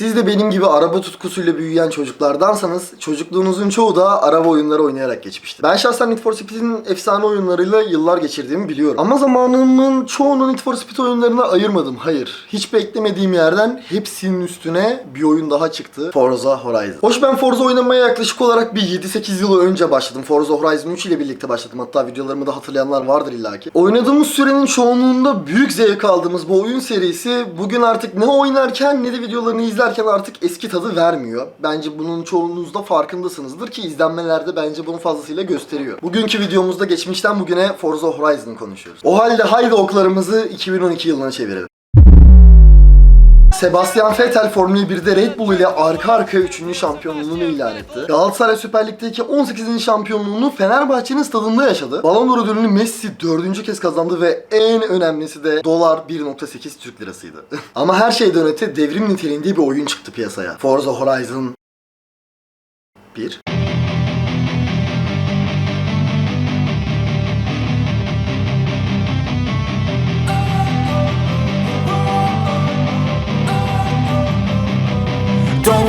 Siz de benim gibi araba tutkusuyla büyüyen çocuklardansanız çocukluğunuzun çoğu da araba oyunları oynayarak geçmiştir. Ben şahsen Need for Speed'in efsane oyunlarıyla yıllar geçirdiğimi biliyorum. Ama zamanımın çoğunu Need for Speed oyunlarına ayırmadım. Hayır. Hiç beklemediğim yerden hepsinin üstüne bir oyun daha çıktı. Forza Horizon. Hoş ben Forza oynamaya yaklaşık olarak bir 7-8 yıl önce başladım. Forza Horizon 3 ile birlikte başladım. Hatta videolarımı da hatırlayanlar vardır illaki. Oynadığımız sürenin çoğunluğunda büyük zevk aldığımız bu oyun serisi bugün artık ne oynarken ne de videolarını izlerken artık eski tadı vermiyor. Bence bunun çoğunuz da farkındasınızdır ki izlenmelerde bence bunu fazlasıyla gösteriyor. Bugünkü videomuzda geçmişten bugüne Forza Horizon'ı konuşuyoruz. O halde haydi oklarımızı 2012 yılına çevirelim. Sebastian Vettel Formula 1'de Red Bull ile arka arkaya 3. şampiyonluğunu ilan etti. Galatasaray Süper Lig'deki 18. şampiyonluğunu Fenerbahçe'nin stadında yaşadı. Ballon d'Or ödülünü Messi 4. kez kazandı ve en önemlisi de dolar 1.8 Türk lirasıydı. Ama her şeyden öte devrim niteliğinde bir oyun çıktı piyasaya. Forza Horizon 1.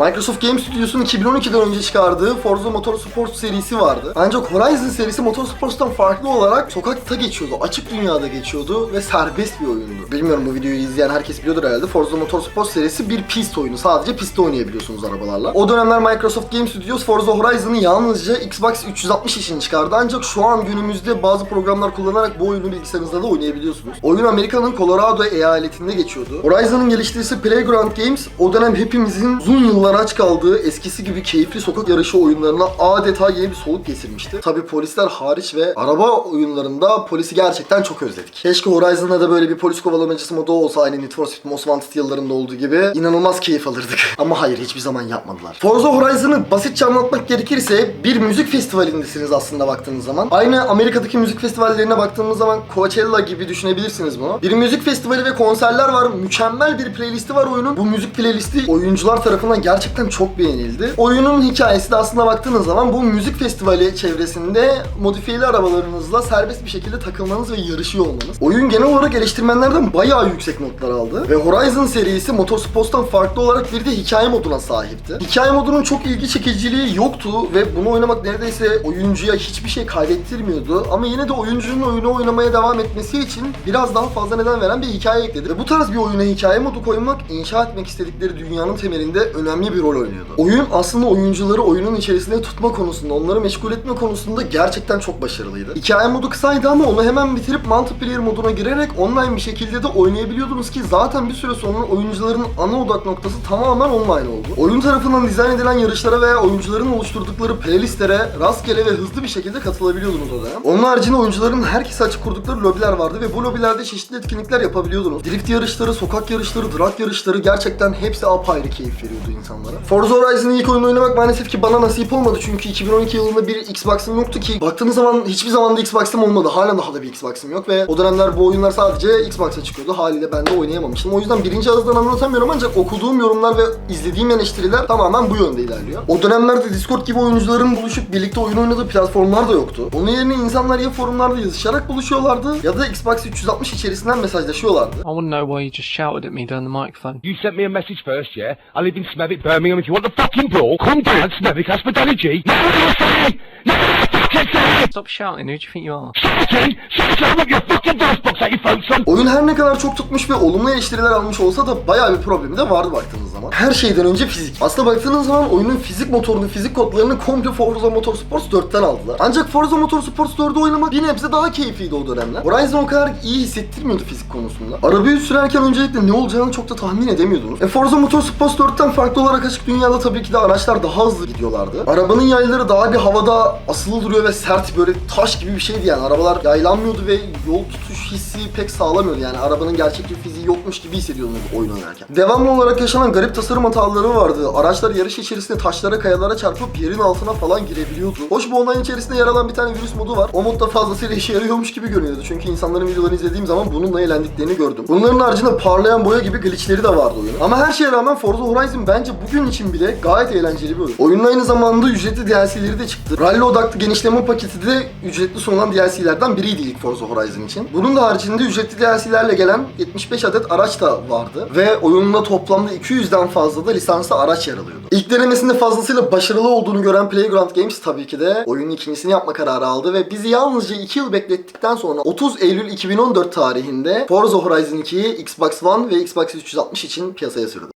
Microsoft Game Studios'un 2012'den önce çıkardığı Forza Motorsport serisi vardı. Ancak Horizon serisi Motorsports'tan farklı olarak sokakta geçiyordu, açık dünyada geçiyordu ve serbest bir oyundu. Bilmiyorum bu videoyu izleyen herkes biliyordur herhalde. Forza Motorsport serisi bir pist oyunu. Sadece pistte oynayabiliyorsunuz arabalarla. O dönemler Microsoft Game Studios Forza Horizon'ı yalnızca Xbox 360 için çıkardı. Ancak şu an günümüzde bazı programlar kullanarak bu oyunu bilgisayarınızda da oynayabiliyorsunuz. Oyun Amerika'nın Colorado eyaletinde geçiyordu. Horizon'ın geliştiricisi Playground Games o dönem hepimizin uzun yıllar aç kaldığı eskisi gibi keyifli sokak yarışı oyunlarına adeta yeni bir soluk getirmişti. Tabi polisler hariç ve araba oyunlarında polisi gerçekten çok özledik. Keşke Horizon'da da böyle bir polis kovalamacısı modu olsa aynı Need for Speed Most Wanted yıllarında olduğu gibi inanılmaz keyif alırdık. Ama hayır hiçbir zaman yapmadılar. Forza Horizon'ı basitçe anlatmak gerekirse bir müzik festivalindesiniz aslında baktığınız zaman. Aynı Amerika'daki müzik festivallerine baktığımız zaman Coachella gibi düşünebilirsiniz bunu. Bir müzik festivali ve konserler var. Mükemmel bir playlisti var oyunun. Bu müzik playlisti oyuncular tarafından gerçekten çok beğenildi. Oyunun hikayesi de aslında baktığınız zaman bu müzik festivali çevresinde modifiyeli arabalarınızla serbest bir şekilde takılmanız ve yarışıyor olmanız. Oyun genel olarak eleştirmenlerden bayağı yüksek notlar aldı. Ve Horizon serisi Motorsports'tan farklı olarak bir de hikaye moduna sahipti. Hikaye modunun çok ilgi çekiciliği yoktu ve bunu oynamak neredeyse oyuncuya hiçbir şey kaybettirmiyordu. Ama yine de oyuncunun oyunu oynamaya devam etmesi için biraz daha fazla neden veren bir hikaye ekledi. Ve bu tarz bir oyuna hikaye modu koymak inşa etmek istedikleri dünyanın temelinde önemli bir rol oynuyordu. Oyun aslında oyuncuları oyunun içerisinde tutma konusunda, onları meşgul etme konusunda gerçekten çok başarılıydı. Hikaye modu kısaydı ama onu hemen bitirip multiplayer moduna girerek online bir şekilde de oynayabiliyordunuz ki zaten bir süre sonra oyuncuların ana odak noktası tamamen online oldu. Oyun tarafından dizayn edilen yarışlara veya oyuncuların oluşturdukları playlistlere rastgele ve hızlı bir şekilde katılabiliyordunuz o dönem. Onun haricinde oyuncuların herkese açık kurdukları lobiler vardı ve bu lobilerde çeşitli etkinlikler yapabiliyordunuz. Drift yarışları, sokak yarışları, drag yarışları gerçekten hepsi apayrı keyif veriyordu insanlara. Forza Horizon'ın ilk oyunu oynamak maalesef ki bana nasip olmadı çünkü 2012 yılında bir Xbox'ım yoktu ki baktığınız zaman hiçbir zaman da Xbox'ım olmadı. Halen daha da bir Xbox'ım yok ve o dönemler bu oyunlar sadece Xbox'a çıkıyordu. Haliyle ben de oynayamamıştım. O yüzden birinci ağızdan anlatamıyorum ancak okuduğum yorumlar ve izlediğim eleştiriler tamamen bu yönde ilerliyor. O dönemlerde Discord gibi oyuncuların buluşup birlikte oyun oynadığı platformlar da yoktu. Onun yerine insanlar ya forumlarda yazışarak buluşuyorlardı ya da Xbox 360 içerisinden mesajlaşıyorlardı. I to know why you just shouted at me down the microphone. You sent me a message first, yeah? I live in Smethwick, Birmingham. If you want the fucking brawl, come down Smethwick Hospitality. Now say? Now? Stop shouting, who do you think you are? Shouting! Shouting! Rip your fucking voice box out your phone, son! Oyun her ne kadar çok tutmuş ve olumlu eleştiriler almış olsa da bayağı bir problemi de vardı baktığınız zaman. Her şeyden önce fizik. Aslında baktığınız zaman oyunun fizik motorunu, fizik kodlarını komple Forza Motorsports 4'ten aldılar. Ancak Forza Motorsports 4'ü oynamak bir nebze daha keyifliydi o dönemler. Horizon o kadar iyi hissettirmiyordu fizik konusunda. Arabayı sürerken öncelikle ne olacağını çok da tahmin edemiyordunuz. E Forza Motorsports 4'ten farklı olarak açık dünyada tabii ki de araçlar daha hızlı gidiyorlardı. Arabanın yayları daha bir havada asılı duruyor ve sert böyle taş gibi bir şeydi yani. Arabalar yaylanmıyordu ve yol tutuş hissi pek sağlamıyordu yani. Arabanın gerçek bir fiziği yokmuş gibi hissediyordum oyun oynarken. Devamlı olarak yaşanan garip tasarım hataları vardı. Araçlar yarış içerisinde taşlara, kayalara çarpıp yerin altına falan girebiliyordu. Hoş bu online içerisinde yer alan bir tane virüs modu var. O modda fazlasıyla işe yarıyormuş gibi görünüyordu. Çünkü insanların videolarını izlediğim zaman bununla eğlendiklerini gördüm. Bunların haricinde parlayan boya gibi glitchleri de vardı oyunun. Ama her şeye rağmen Forza Horizon bence bugün için bile gayet eğlenceli bir oyun. Oyunun aynı zamanda ücretli DLC'leri de çıktı. Rally odaklı genişleme paketi de ücretli sunulan DLC'lerden biriydi ilk Forza Horizon için. Bunun da haricinde ücretli DLC'lerle gelen 75 adet araç da vardı. Ve oyununda toplamda 200'den fazla da lisanslı araç yer alıyordu. İlk denemesinde fazlasıyla başarılı olduğunu gören Playground Games tabii ki de oyunun ikincisini yapma kararı aldı ve bizi yalnızca 2 yıl beklettikten sonra 30 Eylül 2014 tarihinde Forza Horizon 2'yi Xbox One ve Xbox 360 için piyasaya sürdü.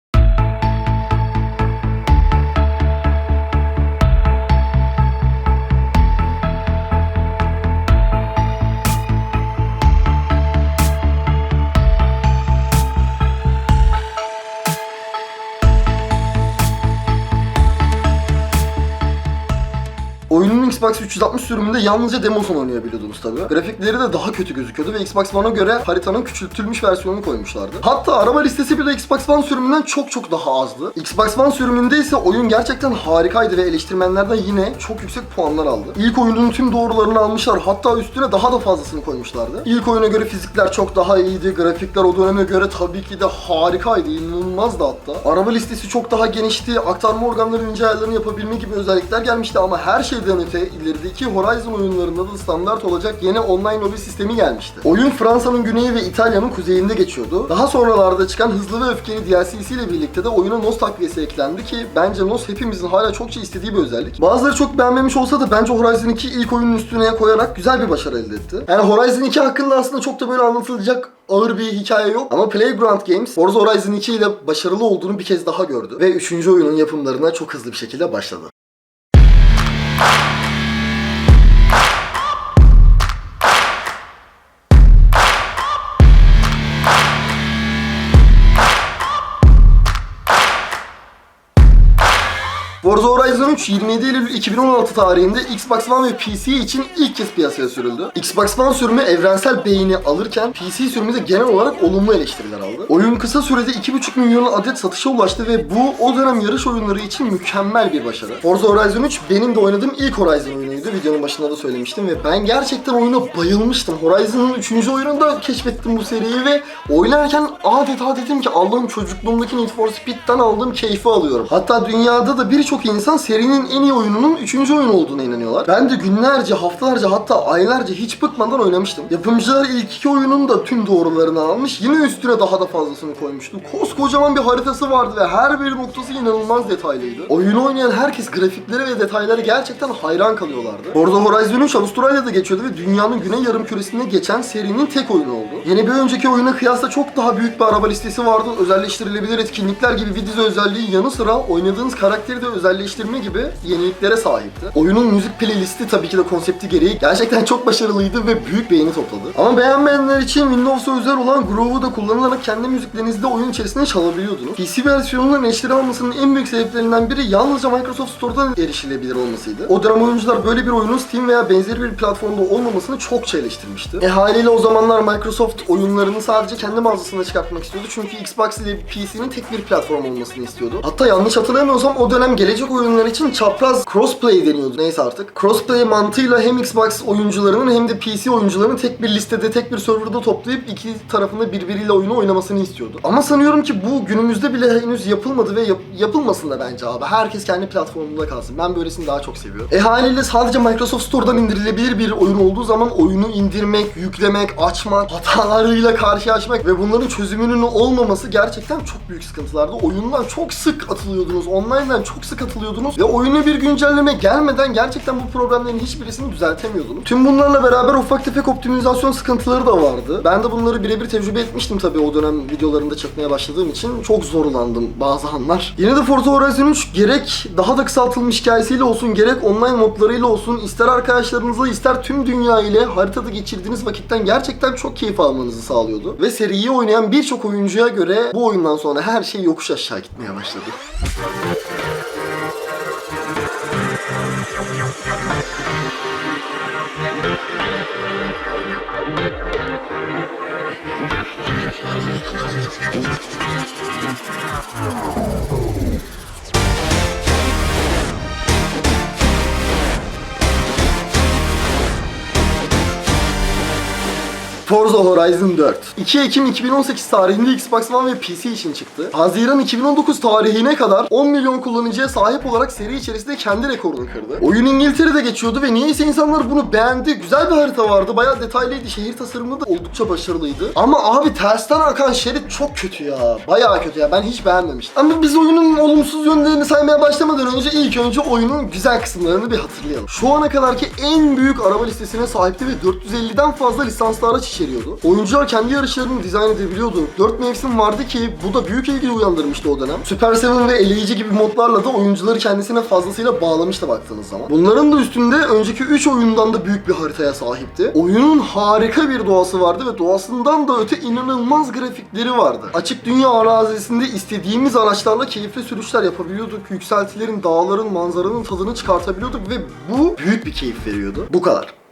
Oyunun Xbox 360 sürümünde yalnızca demosunu oynayabiliyordunuz tabi. Grafikleri de daha kötü gözüküyordu ve Xbox One'a göre haritanın küçültülmüş versiyonunu koymuşlardı. Hatta araba listesi bile Xbox One sürümünden çok çok daha azdı. Xbox One sürümünde ise oyun gerçekten harikaydı ve eleştirmenlerden yine çok yüksek puanlar aldı. İlk oyunun tüm doğrularını almışlar hatta üstüne daha da fazlasını koymuşlardı. İlk oyuna göre fizikler çok daha iyiydi, grafikler o döneme göre tabii ki de harikaydı, inanılmazdı hatta. Araba listesi çok daha genişti, aktarma organları ince ayarlarını yapabilme gibi özellikler gelmişti ama her şeyden öte ilerideki Horizon oyunlarında da standart olacak yeni online lobi sistemi gelmişti. Oyun Fransa'nın güneyi ve İtalya'nın kuzeyinde geçiyordu. Daha sonralarda çıkan Hızlı ve Öfkeli DLC'siyle birlikte de oyuna NOS takviyesi eklendi ki bence NOS hepimizin hala çokça istediği bir özellik. Bazıları çok beğenmemiş olsa da bence Horizon 2 ilk oyunun üstüne koyarak güzel bir başarı elde etti. Yani Horizon 2 hakkında aslında çok da böyle anlatılacak ağır bir hikaye yok ama Playground Games Forza Horizon 2 ile başarılı olduğunu bir kez daha gördü ve 3. oyunun yapımlarına çok hızlı bir şekilde başladı. Thank you. Forza Horizon 3 27 Eylül 2016 tarihinde Xbox One ve PC için ilk kez piyasaya sürüldü. Xbox One sürümü evrensel beğeni alırken PC sürümü de genel olarak olumlu eleştiriler aldı. Oyun kısa sürede 2,5 milyon adet satışa ulaştı ve bu o dönem yarış oyunları için mükemmel bir başarı. Forza Horizon 3 benim de oynadığım ilk Horizon oyunuydu. Videonun başında da söylemiştim ve ben gerçekten oyuna bayılmıştım. Horizon'ın 3. oyununda keşfettim bu seriyi ve oynarken adeta dedim ki Allah'ım çocukluğumdaki Need for Speed'den aldığım keyfi alıyorum. Hatta dünyada da birçok insan serinin en iyi oyununun 3. oyun olduğuna inanıyorlar. Ben de günlerce, haftalarca hatta aylarca hiç bıkmadan oynamıştım. Yapımcılar ilk iki oyunun da tüm doğrularını almış. Yine üstüne daha da fazlasını koymuştu. Koskocaman bir haritası vardı ve her bir noktası inanılmaz detaylıydı. Oyunu oynayan herkes grafikleri ve detayları gerçekten hayran kalıyorlardı. Forza Horizon 3 Avustralya'da geçiyordu ve dünyanın güney yarım küresinde geçen serinin tek oyunu oldu. Yeni bir önceki oyuna kıyasla çok daha büyük bir araba listesi vardı. Özelleştirilebilir etkinlikler gibi bir dizi özelliği yanı sıra oynadığınız karakteri de özelleştirme gibi yeniliklere sahipti. Oyunun müzik playlisti tabii ki de konsepti gereği gerçekten çok başarılıydı ve büyük beğeni topladı. Ama beğenmeyenler için Windows'a özel olan Groove'u da kullanarak kendi müziklerinizi de oyun içerisinde çalabiliyordunuz. PC versiyonunun eşleri almasının en büyük sebeplerinden biri yalnızca Microsoft Store'dan erişilebilir olmasıydı. O dönem oyuncular böyle bir oyunun Steam veya benzeri bir platformda olmamasını çokça eleştirmişti. E haliyle o zamanlar Microsoft oyunlarını sadece kendi mağazasında çıkartmak istiyordu. Çünkü Xbox ile PC'nin tek bir platform olmasını istiyordu. Hatta yanlış hatırlamıyorsam o dönem gelecek oyunlar için çapraz crossplay deniyordu. Neyse artık. Crossplay mantığıyla hem Xbox oyuncularının hem de PC oyuncularının tek bir listede, tek bir serverda toplayıp iki tarafında birbiriyle oyunu oynamasını istiyordu. Ama sanıyorum ki bu günümüzde bile henüz yapılmadı ve yap- yapılmasın da bence abi. Herkes kendi platformunda kalsın. Ben böylesini daha çok seviyorum. E haliyle sadece Microsoft Store'dan indirilebilir bir oyun olduğu zaman oyunu indirmek, yüklemek, açmak, hatalarıyla karşılaşmak ve bunların çözümünün olmaması gerçekten çok büyük sıkıntılardı. Oyundan çok sık atılıyordunuz, online'dan çok sık atılıyordunuz ve oyuna bir güncelleme gelmeden gerçekten bu problemlerin hiçbirisini düzeltemiyordunuz. Tüm bunlarla beraber ufak tefek optimizasyon sıkıntıları da vardı. Ben de bunları birebir tecrübe etmiştim tabii o dönem videolarında çekmeye başladığım için. Çok zorlandım bazı anlar. Yine de Forza Horizon 3 gerek daha da kısaltılmış hikayesiyle olsun gerek online modlarıyla olsun olsun, ister arkadaşlarınızla, ister tüm dünya ile haritada geçirdiğiniz vakitten gerçekten çok keyif almanızı sağlıyordu. Ve seriyi oynayan birçok oyuncuya göre bu oyundan sonra her şey yokuş aşağı gitmeye başladı. Forza Horizon 4. 2 Ekim 2018 tarihinde Xbox One ve PC için çıktı. Haziran 2019 tarihine kadar 10 milyon kullanıcıya sahip olarak seri içerisinde kendi rekorunu kırdı. Oyun İngiltere'de geçiyordu ve niyeyse insanlar bunu beğendi. Güzel bir harita vardı. Bayağı detaylıydı. Şehir tasarımı da oldukça başarılıydı. Ama abi tersten akan şerit çok kötü ya. Bayağı kötü ya. Ben hiç beğenmemiştim. Ama biz oyunun olumsuz yönlerini saymaya başlamadan önce ilk önce oyunun güzel kısımlarını bir hatırlayalım. Şu ana kadarki en büyük araba listesine sahipti ve 450'den fazla lisanslı araç içeriyordu. Oyuncular kendi yarışlarını dizayn edebiliyordu. 4 mevsim vardı ki bu da büyük ilgi uyandırmıştı o dönem. Super 7 ve eleyici gibi modlarla da oyuncuları kendisine fazlasıyla bağlamıştı baktığınız zaman. Bunların da üstünde önceki 3 oyundan da büyük bir haritaya sahipti. Oyunun harika bir doğası vardı ve doğasından da öte inanılmaz grafikleri vardı. Açık dünya arazisinde istediğimiz araçlarla keyifli sürüşler yapabiliyorduk. Yükseltilerin, dağların, manzaranın tadını çıkartabiliyorduk ve bu büyük bir keyif veriyordu. Bu kadar.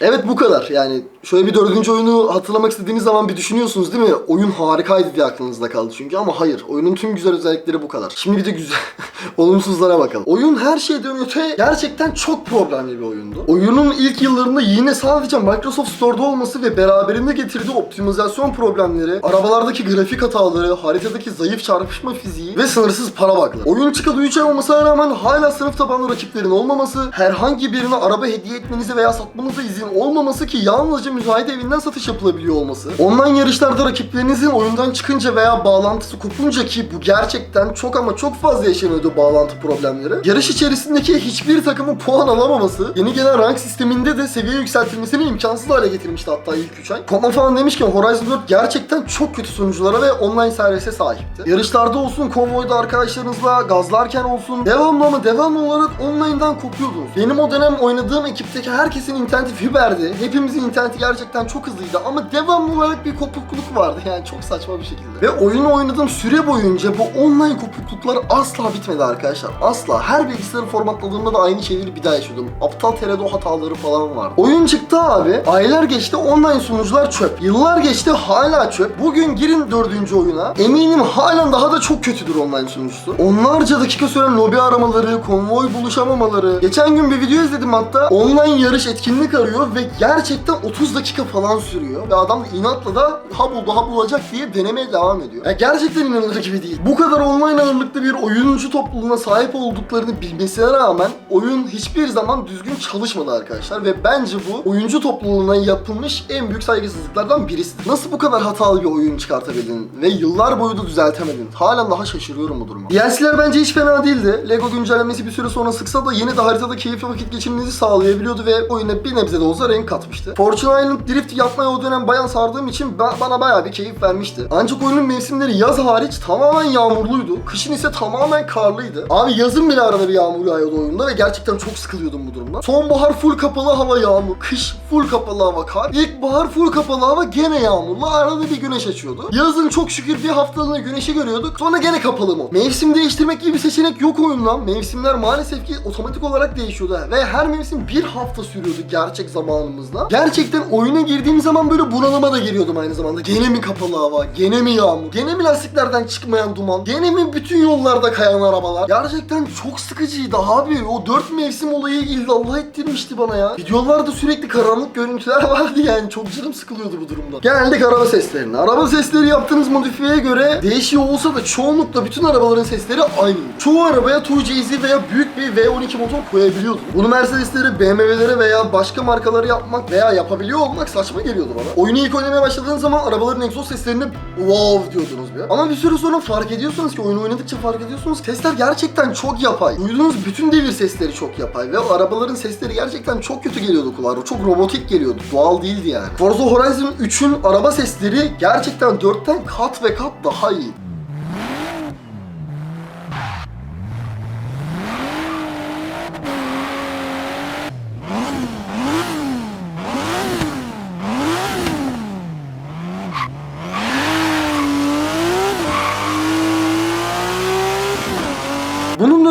Evet bu kadar. Yani şöyle bir dördüncü oyunu hatırlamak istediğiniz zaman bir düşünüyorsunuz değil mi? Oyun harikaydı diye aklınızda kaldı çünkü ama hayır. Oyunun tüm güzel özellikleri bu kadar. Şimdi bir de güzel olumsuzlara bakalım. Oyun her şeyden öte gerçekten çok problemli bir oyundu. Oyunun ilk yıllarında yine sadece Microsoft Store'da olması ve beraberinde getirdiği optimizasyon problemleri, arabalardaki grafik hataları, haritadaki zayıf çarpışma fiziği ve sınırsız para baklı. Oyun çıkalı 3 ay olmasına rağmen hala sınıf tabanlı rakiplerin olmaması, herhangi birine araba hediye etmenize veya satmanıza izin olmaması ki yalnızca müzayede evinden satış yapılabiliyor olması. Online yarışlarda rakiplerinizin oyundan çıkınca veya bağlantısı kopunca ki bu gerçekten çok ama çok fazla yaşanıyordu bağlantı problemleri. Yarış içerisindeki hiçbir takımın puan alamaması, yeni gelen rank sisteminde de seviye yükseltilmesini imkansız hale getirmişti hatta ilk 3 ay. Koma falan demişken Horizon 4 gerçekten çok kötü sonuçlara ve online servise sahipti. Yarışlarda olsun, konvoyda arkadaşlarınızla gazlarken olsun devamlı ama devamlı olarak online'dan kopuyordunuz. Benim o dönem oynadığım ekipteki herkesin interneti fiberdi. Hepimizin interneti gerçekten çok hızlıydı ama devamlı olarak bir kopukluk vardı yani çok saçma bir şekilde. Ve oyunu oynadığım süre boyunca bu online kopukluklar asla bitmedi arkadaşlar. Asla. Her bilgisayarı formatladığımda da aynı şeyleri bir daha yaşıyordum. Aptal teredo hataları falan vardı. Oyun çıktı abi. Aylar geçti online sunucular çöp. Yıllar geçti hala çöp. Bugün girin dördüncü oyuna. Eminim halen daha da çok kötüdür online sunucusu. Onlarca dakika süren lobi aramaları, konvoy buluşamamaları. Geçen gün bir video izledim hatta. Online yarış etkinlik arıyor ve gerçekten 30 dakika falan sürüyor. Ve adam inatla da ha buldu ha bulacak diye denemeye devam ediyor. Ya gerçekten inanılır gibi değil. Bu kadar online ağırlıklı bir oyuncu topluluğuna sahip olduklarını bilmesine rağmen oyun hiçbir zaman düzgün çalışmadı arkadaşlar. Ve bence bu oyuncu topluluğuna yapılmış en büyük saygısızlıklardan birisi. Nasıl bu kadar hatalı bir oyun çıkartabildin ve yıllar boyu da düzeltemedin? Halen daha şaşırıyorum bu duruma. DLC'ler bence hiç fena değildi. Lego güncellemesi bir süre sonra sıksa da yine de haritada keyifli vakit geçirmenizi sağlayabiliyordu ve oyuna bir nebze de olsa renk katmıştı. Fortune Island Drift yapmaya o dönem bayan sardığım için ba- bana bayağı bir keyif vermişti. Ancak oyunun mevsimleri yaz hariç tamamen yağmurluydu. Kışın ise tamamen karlıydı. Abi yazın bile arada bir yağmur yağıyordu oyunda ve gerçekten çok sıkılıyordum bu durumdan. Sonbahar full kapalı hava yağmur. Kış full kapalı hava kar. İlkbahar full kapalı hava gene yağmurlu. Arada bir güneş açıyordu. Yazın çok şükür bir haftalığına güneşi görüyorduk. Sonra gene kapalı mı? Mevsim değiştirmek gibi bir seçenek yok oyunda. Mevsimler maalesef ki otomatik olarak değişiyordu. Ve her mevsim bir hafta sürüyordu gerçek zamanımızda. Gerçekten oyuna girdiğim zaman böyle bunalıma da giriyordum aynı zamanda. Gene mi kapalı hava? Gene mi yağmur? Gene mi lastiklerden çıkmayan duman? Gene mi bütün yollarda kayan arabalar? Gerçekten çok sıkıcıydı abi. O dört mevsim olayı illallah ettirmişti bana ya. Videolarda sürekli karanlık görüntüler vardı yani. Çok canım sıkılıyordu bu durumda. Geldik araba seslerine. Araba sesleri yaptığınız modifiyeye göre değişiyor olsa da çoğunlukla bütün arabaların sesleri aynı. Çoğu arabaya 2JZ veya büyük bir V12 motor koyabiliyordum. Bunu Mercedes'lere, BMW'lere veya başka markaları yapmak veya yapabiliyor olmak saçma geliyordu bana. Oyunu ilk oynamaya başladığın zaman arabaların egzoz seslerini wow diyordunuz bir. Ama bir süre sonra fark ediyorsunuz ki oyunu oynadıkça fark ediyorsunuz sesler gerçekten çok yapay. Duyduğunuz bütün devir sesleri çok yapay ve arabaların sesleri gerçekten çok kötü geliyordu kulağa. Çok robotik geliyordu. Doğal değildi yani. Forza Horizon 3'ün araba sesleri gerçekten 4'ten kat ve kat daha iyi.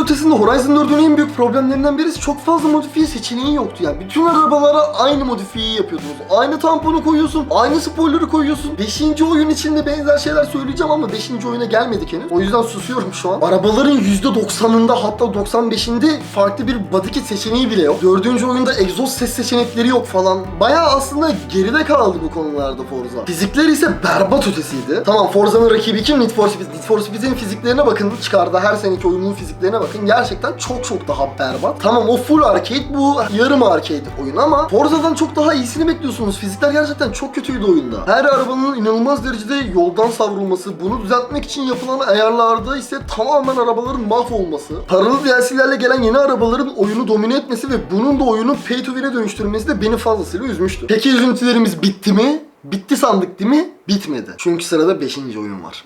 Ötesinde Horizon 4'ün en büyük problemlerinden birisi çok fazla modifiye seçeneği yoktu yani. Bütün arabalara aynı modifiyeyi yapıyordunuz. Aynı tamponu koyuyorsun, aynı spoiler'ı koyuyorsun. 5. oyun içinde benzer şeyler söyleyeceğim ama 5. oyuna gelmedik henüz. O yüzden susuyorum şu an. Arabaların %90'ında hatta 95'inde farklı bir body kit seçeneği bile yok. 4. oyunda egzoz ses seçenekleri yok falan. Bayağı aslında geride kaldı bu konularda Forza. Fizikler ise berbat ötesiydi. Tamam Forza'nın rakibi kim? Need for Speed. Need for Speed'in fiziklerine bakın. Çıkardı her seneki oyunun fiziklerine bakın. Gerçekten çok çok daha berbat. Tamam o full arcade bu yarım arcade oyun ama Forza'dan çok daha iyisini bekliyorsunuz. Fizikler gerçekten çok kötüydü oyunda. Her arabanın inanılmaz derecede yoldan savrulması, bunu düzeltmek için yapılan ayarlarda ise tamamen arabaların mahvolması, paralı DLC'lerle gelen yeni arabaların oyunu domine etmesi ve bunun da oyunu pay to win'e dönüştürmesi de beni fazlasıyla üzmüştü. Peki üzüntülerimiz bitti mi? Bitti sandık değil mi? Bitmedi. Çünkü sırada 5. oyun var.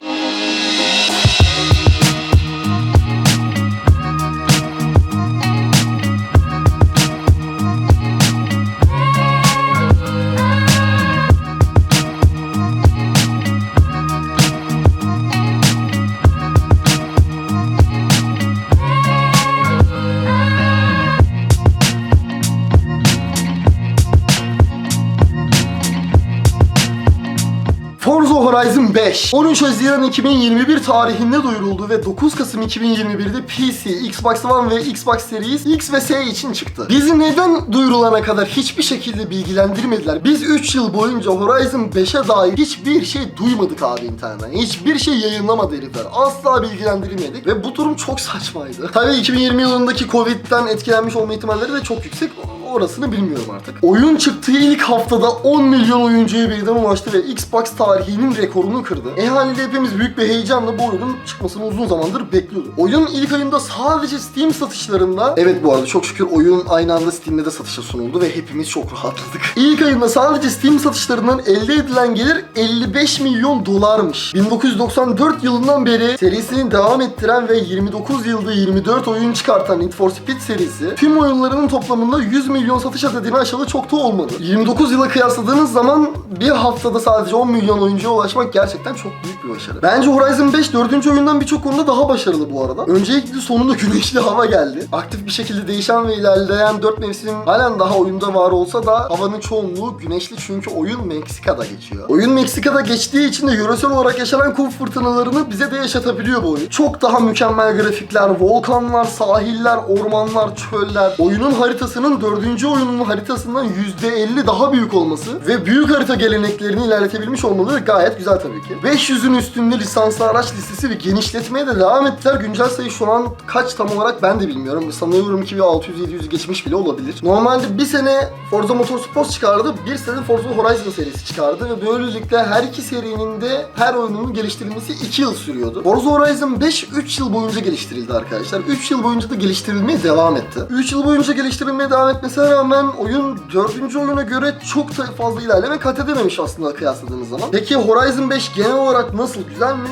Horizon 5 13 Haziran 2021 tarihinde duyuruldu ve 9 Kasım 2021'de PC, Xbox One ve Xbox Series X ve S için çıktı. Bizi neden duyurulana kadar hiçbir şekilde bilgilendirmediler? Biz 3 yıl boyunca Horizon 5'e dair hiçbir şey duymadık abi internetten. Hiçbir şey yayınlamadı herifler. Asla bilgilendirilmedik ve bu durum çok saçmaydı. Tabii 2020 yılındaki Covid'den etkilenmiş olma ihtimalleri de çok yüksek. Orasını bilmiyorum artık. Oyun çıktığı ilk haftada 10 milyon oyuncuya birden ulaştı ve Xbox tarihinin rekorunu kırdı. E haliyle hepimiz büyük bir heyecanla bu oyunun çıkmasını uzun zamandır bekliyorduk. Oyun ilk ayında sadece Steam satışlarında... Evet bu arada çok şükür oyun aynı anda Steam'de de satışa sunuldu ve hepimiz çok rahatladık. İlk ayında sadece Steam satışlarından elde edilen gelir 55 milyon dolarmış. 1994 yılından beri serisini devam ettiren ve 29 yılda 24 oyun çıkartan Need for Speed serisi tüm oyunlarının toplamında 100 milyon satış adedini aşalı çok da olmadı. 29 yıla kıyasladığınız zaman bir haftada sadece 10 milyon oyuncuya ulaşmak gerçekten çok büyük bir başarı. Bence Horizon 5 4. oyundan birçok konuda daha başarılı bu arada. Öncelikle sonunda güneşli hava geldi. Aktif bir şekilde değişen ve ilerleyen 4 mevsim halen daha oyunda var olsa da havanın çoğunluğu güneşli çünkü oyun Meksika'da geçiyor. Oyun Meksika'da geçtiği için de yöresel olarak yaşanan kum fırtınalarını bize de yaşatabiliyor bu oyun. Çok daha mükemmel grafikler, volkanlar, sahiller, ormanlar, çöller. Oyunun haritasının 4. oyunun haritasından %50 daha büyük olması ve büyük harita geleneklerini ilerletebilmiş olmaları gayet güzel tabii ki. 500'ün üstünde lisanslı araç listesi ve genişletmeye de devam ettiler. Güncel sayı şu an kaç tam olarak ben de bilmiyorum. Sanıyorum ki bir 600-700 geçmiş bile olabilir. Normalde bir sene Forza Motorsport çıkardı, bir sene Forza Horizon serisi çıkardı ve böylelikle her iki serinin de her oyununun geliştirilmesi 2 yıl sürüyordu. Forza Horizon 5 3 yıl boyunca geliştirildi arkadaşlar. 3 yıl boyunca da geliştirilmeye devam etti. 3 yıl boyunca geliştirilmeye devam etmesine rağmen oyun 4. oyuna göre çok da fazla ilerleme kat edememiş aslında kıyasladığınız zaman. Peki Horizon 5 genel olarak nasıl? Güzel mi?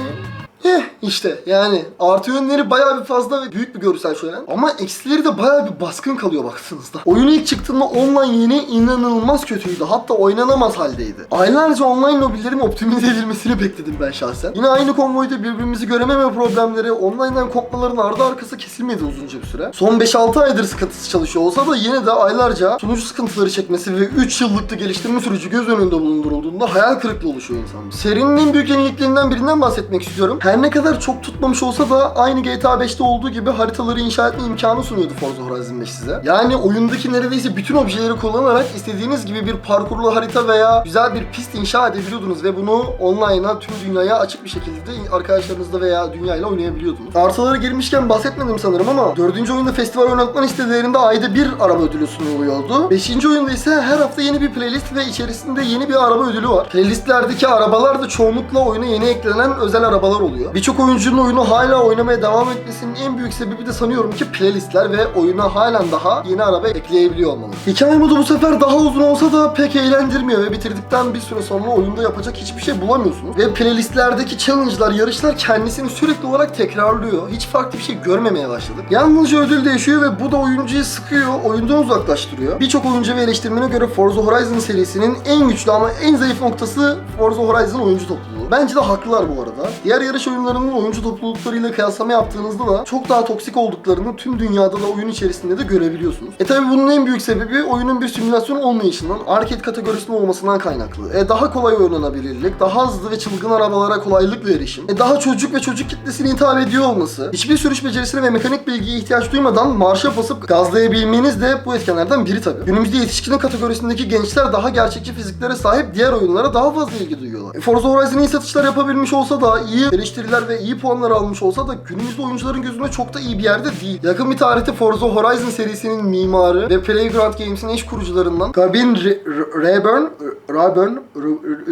İşte yani artı yönleri bayağı bir fazla ve büyük bir görsel şölen. Ama eksileri de bayağı bir baskın kalıyor baktığınızda. Oyun ilk çıktığında online yeni inanılmaz kötüydü. Hatta oynanamaz haldeydi. Aylarca online lobilerin optimize edilmesini bekledim ben şahsen. Yine aynı konvoyda birbirimizi görememe problemleri, online'dan kopmaların ardı arkası kesilmedi uzunca bir süre. Son 5-6 aydır sıkıntısı çalışıyor olsa da yine de aylarca sunucu sıkıntıları çekmesi ve 3 yıllık da geliştirme süreci göz önünde bulundurulduğunda hayal kırıklığı oluşuyor insan. Serinin en büyük yeniliklerinden birinden bahsetmek istiyorum. Her ne kadar çok tutmamış olsa da aynı GTA 5'te olduğu gibi haritaları inşa etme imkanı sunuyordu Forza Horizon 5 size. Yani oyundaki neredeyse bütün objeleri kullanarak istediğiniz gibi bir parkurlu harita veya güzel bir pist inşa edebiliyordunuz ve bunu online'a tüm dünyaya açık bir şekilde arkadaşlarınızla veya dünyayla oynayabiliyordunuz. Artıları girmişken bahsetmedim sanırım ama 4. oyunda festival oynatma listelerinde ayda bir araba ödülü sunuluyordu. 5. oyunda ise her hafta yeni bir playlist ve içerisinde yeni bir araba ödülü var. Playlistlerdeki arabalar da çoğunlukla oyuna yeni eklenen özel arabalar oluyor. Birçok oyuncunun oyunu hala oynamaya devam etmesinin en büyük sebebi de sanıyorum ki playlistler ve oyuna halen daha yeni araba ekleyebiliyor olmalı. Hikaye modu bu sefer daha uzun olsa da pek eğlendirmiyor ve bitirdikten bir süre sonra oyunda yapacak hiçbir şey bulamıyorsunuz. Ve playlistlerdeki challenge'lar, yarışlar kendisini sürekli olarak tekrarlıyor. Hiç farklı bir şey görmemeye başladık. Yalnızca ödül değişiyor ve bu da oyuncuyu sıkıyor, oyundan uzaklaştırıyor. Birçok oyuncu ve eleştirmene göre Forza Horizon serisinin en güçlü ama en zayıf noktası Forza Horizon oyuncu topluluğu. Bence de haklılar bu arada. Diğer yarış oyunlarının oyuncu topluluklarıyla kıyaslama yaptığınızda da çok daha toksik olduklarını tüm dünyada da oyun içerisinde de görebiliyorsunuz. E tabi bunun en büyük sebebi oyunun bir simülasyon olmayışından, arcade kategorisinde olmasından kaynaklı. E daha kolay oynanabilirlik, daha hızlı ve çılgın arabalara kolaylıkla erişim, e daha çocuk ve çocuk kitlesine hitap ediyor olması, hiçbir sürüş becerisine ve mekanik bilgiye ihtiyaç duymadan marşa basıp gazlayabilmeniz de bu etkenlerden biri tabi. Günümüzde yetişkinin kategorisindeki gençler daha gerçekçi fiziklere sahip diğer oyunlara daha fazla ilgi duyuyorlar. E, Forza Horizon iyi satışlar yapabilmiş olsa da, iyi eleştiriler ve iyi puanlar almış olsa da günümüzde oyuncuların gözünde çok da iyi bir yerde değil. Yakın bir tarihte Forza Horizon serisinin mimarı ve Playground Games'in eş kurucularından Re- Rayburn, Rayburn,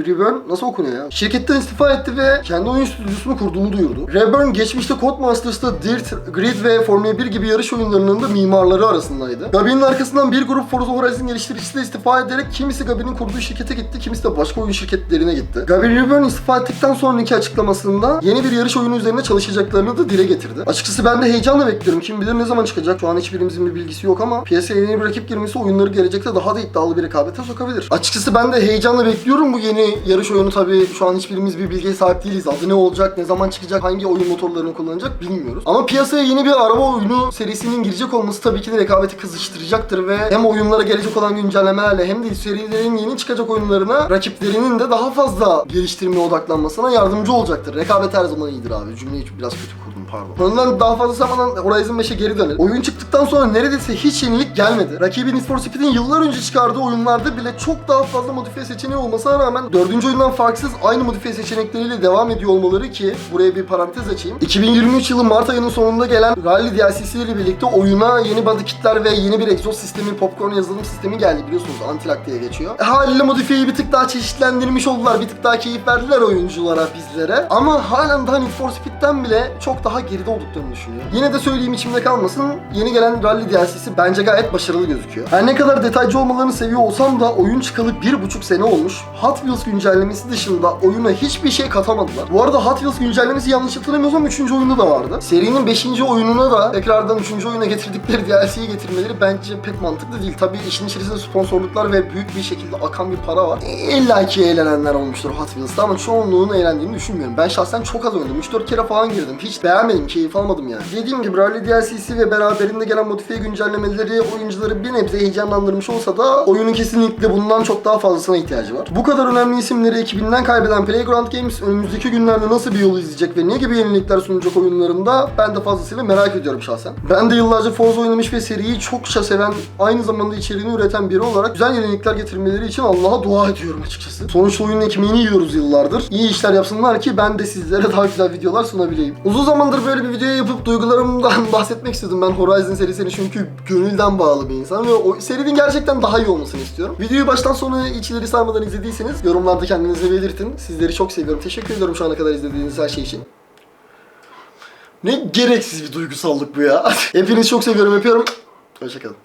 Reburn nasıl okunuyor ya? Şirketten istifa etti ve kendi oyun stüdyosunu kurduğunu duyurdu. Rayburn geçmişte Codemasters'ta Dirt, Grid ve Formula 1 gibi yarış oyunlarının da mimarları arasındaydı. Gabin'in arkasından bir grup Forza Horizon geliştiricisi de istifa ederek kimisi Gabin'in kurduğu şirkete gitti, kimisi de başka oyun şirketlerine gitti. Gabin Reburn istifa ettikten sonraki açıklamasında yeni bir yarış oyunu üzerine çalışacaklarını da dile getirdi. Açıkçası ben de heyecanla bekliyorum. Kim bilir ne zaman çıkacak. Şu an hiçbirimizin bir bilgisi yok ama piyasaya yeni bir rakip girmesi oyunları gelecekte daha da iddialı bir rekabete sokabilir. Açıkçası ben de heyecanla bekliyorum bu yeni yarış oyunu tabii şu an hiçbirimiz bir bilgiye sahip değiliz. Adı ne olacak, ne zaman çıkacak, hangi oyun motorlarını kullanacak bilmiyoruz. Ama piyasaya yeni bir araba oyunu serisinin girecek olması tabii ki de rekabeti kızıştıracaktır ve hem oyunlara gelecek olan güncellemelerle hem de serilerin yeni çıkacak oyunlarına rakiplerinin de daha fazla geliştirmeye odaklanmasına yardımcı olacaktır. Rekabet her zaman iyidir abi. Cümleyi biraz kötü kurdum pardon. Ondan daha fazla sapmadan Horizon 5'e geri dönelim. Oyun çıktıktan sonra neredeyse hiç yenilik gelmedi. Rakibi Need Speed'in yıllar önce çıkardığı oyunlarda bile çok daha fazla modifiye seçeneği olmasına rağmen dördüncü oyundan farksız aynı modifiye seçenekleriyle devam ediyor olmaları ki buraya bir parantez açayım. 2023 yılı Mart ayının sonunda gelen Rally DLC'si ile birlikte oyuna yeni body kitler ve yeni bir egzoz sistemi, popcorn yazılım sistemi geldi biliyorsunuz Antilak diye geçiyor. E, haliyle modifiyeyi bir tık daha çeşitlendirmiş oldular, bir tık daha keyif verdiler oyunculara, bizlere. Ama halen daha Need for Speed'den bile çok daha geride olduklarını düşünüyorum. Yine de söyleyeyim içimde kalmasın, yeni gelen Rally DLC'si bence gayet başarılı gözüküyor. Her ne kadar detaycı olmalarını seviyor olsam da oyun çıkalı bir buçuk sene olmuş. Hot Wheels güncellemesi dışında oyuna hiçbir şey katamadılar. Bu arada Hot Wheels güncellemesi yanlış hatırlamıyorsam 3. oyunda da vardı. Serinin 5. oyununa da tekrardan 3. oyuna getirdikleri DLC'yi getirmeleri bence pek mantıklı değil. Tabii işin içerisinde sponsorluklar ve büyük bir şekilde akan bir para var. İlla ki eğlenenler olmuştur Hot Wheels'ta ama çoğunluğunun eğlendiğini düşünmüyorum. Ben şahsen çok az oynadım. 3-4 kere falan girdim. Hiç beğenmedim, keyif almadım yani. Dediğim gibi Rally DLC'si ve beraberinde gelen modifiye güncellemeleri oyuncuları bir nebze heyecanlandırmış olsa da oyunun kesinlikle bundan çok daha fazlasına ihtiyacı var. Bu kadar önemli isimleri ekibinden kaybeden Playground Games önümüzdeki günlerde nasıl bir yol izleyecek ve ne gibi yenilikler sunacak oyunlarında ben de fazlasıyla merak ediyorum şahsen. Ben de yıllarca Forza oynamış ve seriyi çokça seven, aynı zamanda içeriğini üreten biri olarak güzel yenilikler getirmeleri için Allah'a dua ediyorum açıkçası. Sonuçta oyunun ekmeğini yiyoruz yıllardır. İyi işler yapsınlar ki ben de sizlere daha videolar sunabileyim. Uzun zamandır böyle bir video yapıp duygularımdan bahsetmek istedim. Ben Horizon serisini çünkü gönülden bağlı bir insan ve o serinin gerçekten daha iyi olmasını istiyorum. Videoyu baştan sona içleri sarmadan izlediyseniz yorumlarda kendinizi belirtin. Sizleri çok seviyorum. Teşekkür ediyorum şu ana kadar izlediğiniz her şey için. Ne gereksiz bir duygusallık bu ya. Hepinizi çok seviyorum, öpüyorum. Hoşçakalın.